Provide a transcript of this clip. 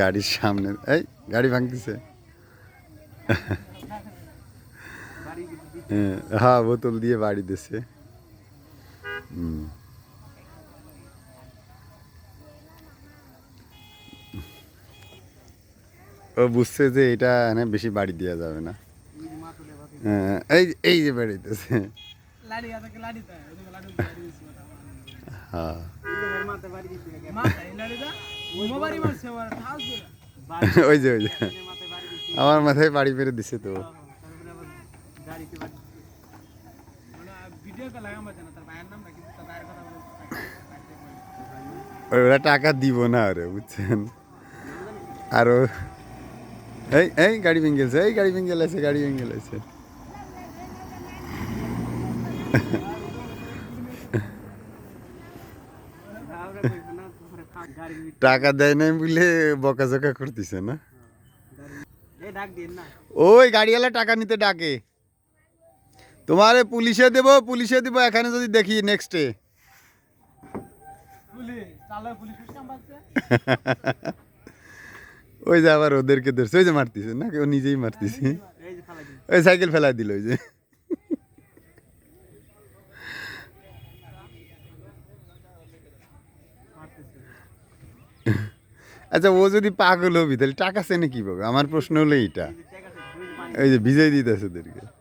গাড়ির সামনে এই গাড়ি ভাঙতেছে। হ্যাঁ, বোতল দিয়ে বাড়ি দিছে। ও বুঝছে যে এটা এখানে বেশি বাড়ি দেওয়া যাবে না। হ্যাঁ, এই এই যে ওটা হ্যাঁ। ওই যে ওই যে। আমার মাথায় বাড়ি মেরে দিছে তো। ভিডিও কে লাগাম বাজে না তার ভাইয়ের নাম নাকি তার ভাইয়ের কথা বলে। ওরা টাকা দিব না আরে বুঝছেন? আরও এই এই গাড়ি ভেঙে গেছে এই গাড়ি ভেঙে গেছে গাড়ি ভেঙে গেছে টাকা দেয় নাই বলে বকাঝকা করতেছে না? ওই গাড়িওয়ালা টাকা নিতে ডাকে। তোমারে পুলিশে দেব পুলিশে দিব এখানে যদি দেখি নেক্সটে ওই যে আবার ওদেরকে ধরছে ওই যে মারতিছে না? ও নিজেই মারতিছে। ওই সাইকেল ফেলাই দিল ওই যে। আচ্ছা ও যদি পাগল হবি, তাহলে টাকা চেনে কীভাবে? আমার প্রশ্ন হলো এইটা। ওই যে বিজয় দিতেছে ওদেরকে।